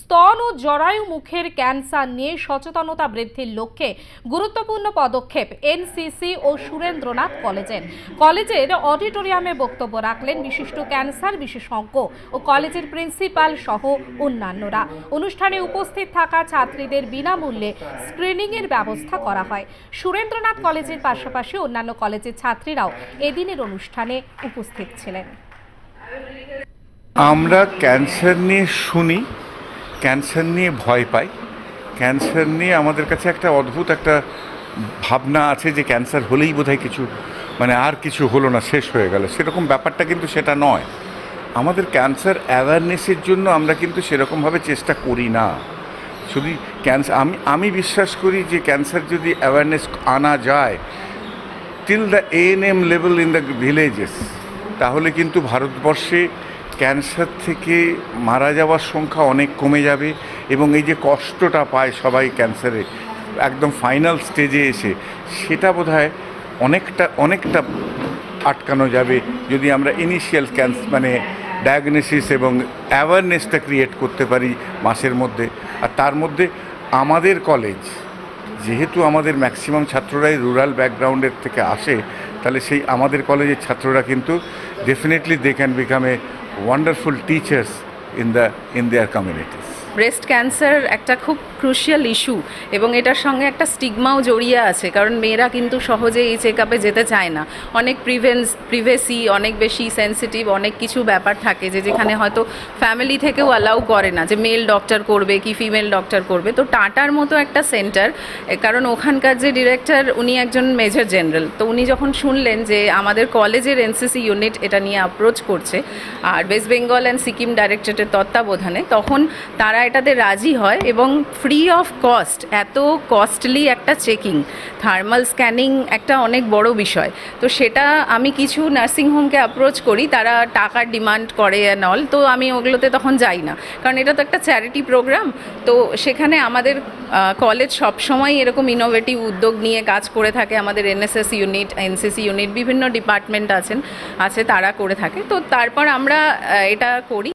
স্তন ও জরায়ু মুখের ক্যান্সার নিয়ে সচেতনতা বৃদ্ধির লক্ষ্যে গুরুত্বপূর্ণ পদক্ষেপ এনসিসি ও সুরেন্দ্রনাথ কলেজের। কলেজের অডিটোরিয়ামে বক্তব্য রাখলেন বিশিষ্ট ক্যান্সার বিশেষজ্ঞ ও কলেজের প্রিন্সিপাল সহ অন্যান্যরা। অনুষ্ঠানে উপস্থিত থাকা ছাত্রীদের বিনামূল্যে স্ক্রিনিংয়ের ব্যবস্থা করা হয়। সুরেন্দ্রনাথ কলেজের পাশাপাশি অন্যান্য কলেজের ছাত্রীরাও এদিনের অনুষ্ঠানে উপস্থিত ছিলেন। আমরা ক্যান্সার নিয়ে শুনি ক্যান্সার নিয়ে ভয় পাই। ক্যান্সার নিয়ে আমাদের কাছে একটা অদ্ভুত একটা ভাবনা আছে যে ক্যান্সার হলেই বোধহয় কিছু মানে আর কিছু হলো না, শেষ হয়ে গেল। সেরকম ব্যাপারটা কিন্তু সেটা নয়। আমাদের ক্যান্সার অ্যাওয়ারনেসের জন্য আমরা কিন্তু সেরকমভাবে চেষ্টা করি না। শুধু ক্যান্সার আমি আমি বিশ্বাস করি যে ক্যান্সার যদি অ্যাওয়ারনেস আনা যায় till the N M level in the villages তাহলে কিন্তু ভারতবর্ষে ক্যান্সার থেকে মারা যাওয়ার সংখ্যা অনেক কমে যাবে এবং এই যে কষ্টটা পায় সবাই ক্যান্সারে একদম ফাইনাল স্টেজে এসে, সেটা বোধহয় অনেকটা অনেকটা আটকানো যাবে যদি আমরা ইনিশিয়াল ক্যান্স মানে ডায়াগনোসিস এবং অ্যাওয়ারনেসটা ক্রিয়েট করতে পারি মাসের মধ্যে। আর তার মধ্যে আমাদের কলেজ যেহেতু আমাদের ম্যাক্সিমাম ছাত্ররাই রুরাল ব্যাকগ্রাউন্ডের থেকে আসে, তাহলে সেই আমাদের কলেজের ছাত্ররা কিন্তু definitely they can become a wonderful teachers in the in their communities breast cancer একটা খুব ক্রুশিয়াল ইস্যু এবং এটার সঙ্গে একটা স্টিগমাও জড়িয়ে আছে। কারণ মেয়েরা কিন্তু সহজে এই চেক আপে যেতে চায় না। অনেক প্রিভেন্স প্রিভেসি অনেক বেশি সেন্সিটিভ অনেক কিছু ব্যাপার থাকে যে যেখানে হয়তো ফ্যামিলি থেকেও অ্যালাউ করে না যে মেল ডক্টর করবে কি ফিমেল ডক্টর করবে। তো টাটার মতো একটা সেন্টার কারণ ওখানকার যে ডিরেক্টর উনি একজন মেজর জেনারেল তো উনি যখন শুনলেন যে আমাদের কলেজের এনসিসি ইউনিট এটা নিয়ে অ্যাপ্রোচ করছে, আর ওয়েস্ট বেঙ্গল অ্যান্ড সিকিম ডাইরেক্টরেটের তত্ত্বাবধানে, তখন তারা এটাতে রাজি হয় এবং ফ্রি অফ কস্ট এত কস্টলি একটা চেকিং থার্মাল স্ক্যানিং একটা অনেক বড় বিষয়। তো সেটা আমি কিছু নার্সিংহোমকে অ্যাপ্রোচ করি, তারা টাকার ডিমান্ড করে অ্যান্ড অল তো আমি ওগুলোতে তখন যাই না। কারণ এটা তো একটা চ্যারিটি প্রোগ্রাম তো সেখানে আমাদের কলেজ সবসময় এরকম ইনোভেটিভ উদ্যোগ নিয়ে কাজ করে থাকে। আমাদের এনএসএস ইউনিট এনসিসি ইউনিট বিভিন্ন ডিপার্টমেন্ট আছেন, আছে তারা করে থাকে। তো তারপর আমরা এটা করি।